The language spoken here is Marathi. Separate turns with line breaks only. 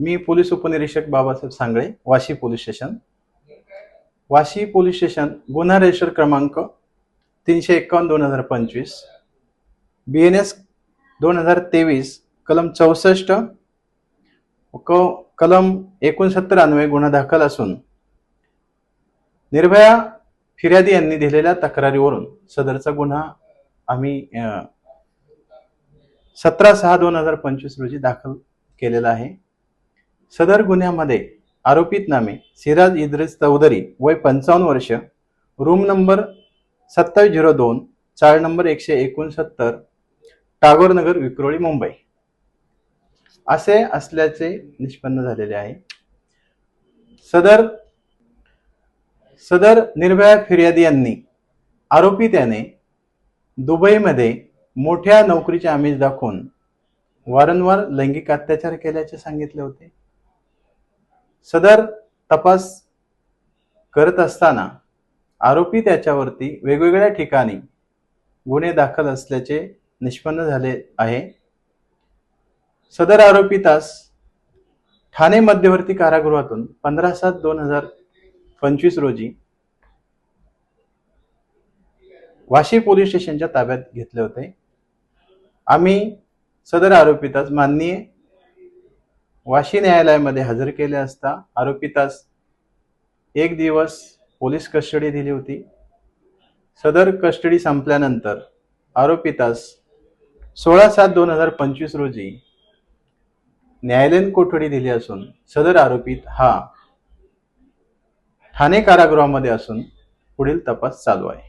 मी पोलीस उपनिरीक्षक Babasaheb Sangle Vashi police station. Vashi police station गुन्हा रजिस्टर क्रमांक तीनशे एकावन्न दोन हजार पंचवीस. बी एन एस दोन हजार तेवीस कलम चौसष्ट क कलम एकोणसत्तर अन्वये गुन्हा दाखल असून निर्भया फिर्यादी यांनी दिलेल्या तक्रारीवरून सदरचा गुन्हा आम्ही सतरा सहा दोन हजार पंचवीस रोजी दाखल केलेला आहे. सदर गुन्ह्यामध्ये आरोपित नामे सिराज इद्रिस चौधरी वय पंचावन्न वर्ष रूम नंबर सत्तावीस झिरो दोन चाळ नंबर एकशे एकोणसत्तर टागोर नगर विक्रोळी मुंबई. असे असल्याचे निष्पन्न झालेले आहे. सदर सदर निर्भया फिर्यादी यांनी आरोपी त्याने दुबईमध्ये मोठ्या नोकरीचे आमिष दाखवून वारंवार लैंगिक अत्याचार केल्याचे सांगितले होते. सदर तपास करत असताना आरोपी त्याच्यावरती वेगवेगळ्या ठिकाणी गुन्हे दाखल असल्याचे निष्पन्न झाले आहे. सदर आरोपितास ठाणे मध्यवर्ती कारागृहातून पंधरा सात दोन हजार पंचवीस रोजी वाशी पोलीस स्टेशनच्या ताब्यात घेतले होते. आम्ही सदर आरोपितास माननीय वाशी न्यायालयामध्ये हजर केले असता आरोपितास एक दिवस पोलीस कस्टडी दिली होती. सदर कस्टडी संपल्यानंतर आरोपितास सोळा सात दोन हजार पंचवीस रोजी न्यायालयीन कोठडी दिली असून सदर आरोपित हा ठाणे कारागृहामध्ये असून पुढील तपास चालू आहे.